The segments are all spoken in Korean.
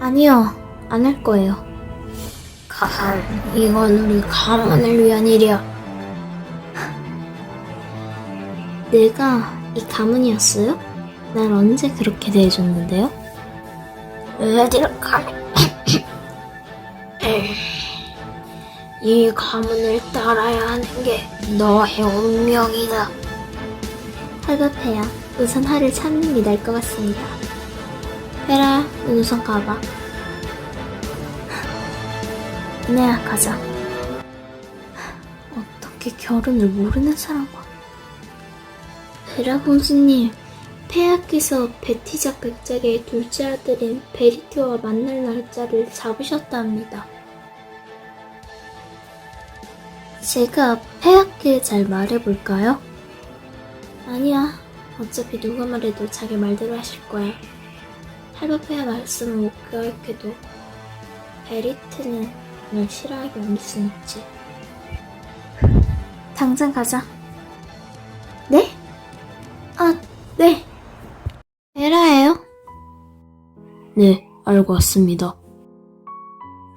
아니요, 안 할 거예요. 가을, 이건 우리 가문을 위한 일이야. 내가 이 가문이었어요? 날 언제 그렇게 대해줬는데요? 어디로 가면 이 가문을 따라야 하는 게 너의 운명이다. 할바페야, 우선 하를 찾는 게 나을 것 같습니다. 넌 우선 가봐. 네, 가자. 어떻게 결혼을 모르는 사람과. 베라 공주님, 폐하께서 베티작 백작의 둘째 아들인 베리티와 만날 날짜를 잡으셨답니다. 제가 폐하께 잘 말해볼까요? 아니야. 어차피 누가 말해도 자기 말대로 하실 거야. 할바페야 말씀을 못 가르쳐도 베리트는 널 싫어하기 어릴 순 있지. 당장 가자. 네? 아, 네. 에라예요? 네, 알고 왔습니다.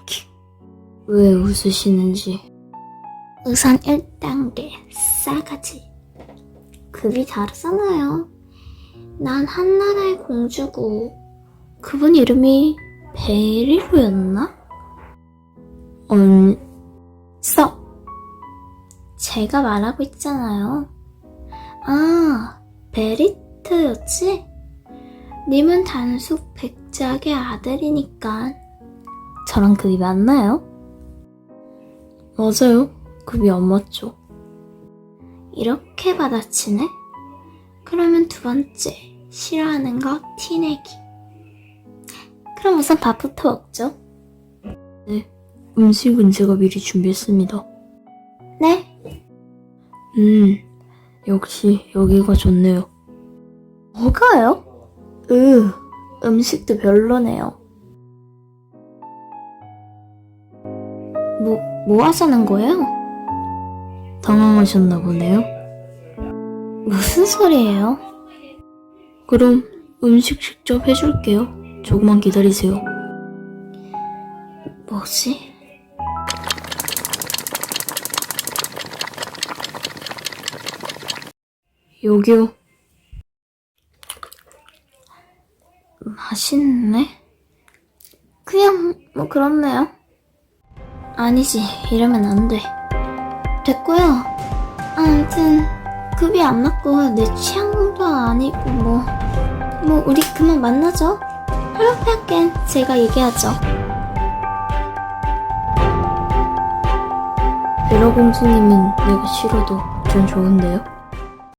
키, 왜 웃으시는지. 우선 1단계, 싸가지. 그게 다르잖아요. 난 한나라의 공주고, 그분 이름이 베리로였나? 언, 써. 제가 말하고 있잖아요. 아, 베리트였지? 님은 단숙 백작의 아들이니까. 저랑 급이 맞나요? 맞아요. 급이 안 맞죠. 이렇게 받아치네? 그러면 두 번째, 싫어하는 거 티내기. 그럼 우선 밥부터 먹죠. 네, 음식은 제가 미리 준비했습니다. 네? 음, 역시 여기가 좋네요. 뭐가요? 으, 음식도 별로네요. 뭐, 뭐 하자는 거예요? 당황하셨나 보네요. 무슨 소리예요? 그럼 음식 직접 해줄게요. 조금만 기다리세요. 뭐지? 여기요. 맛있네? 그냥 뭐 그렇네요. 아니지, 이러면 안 돼. 됐고요. 아무튼 급이 안 맞고 내 취향도 아니고 뭐. 뭐 우리 그만 만나죠. 할로페학겐 제가 얘기하죠. 베라 공주님은 내가 싫어도 전 좋은데요.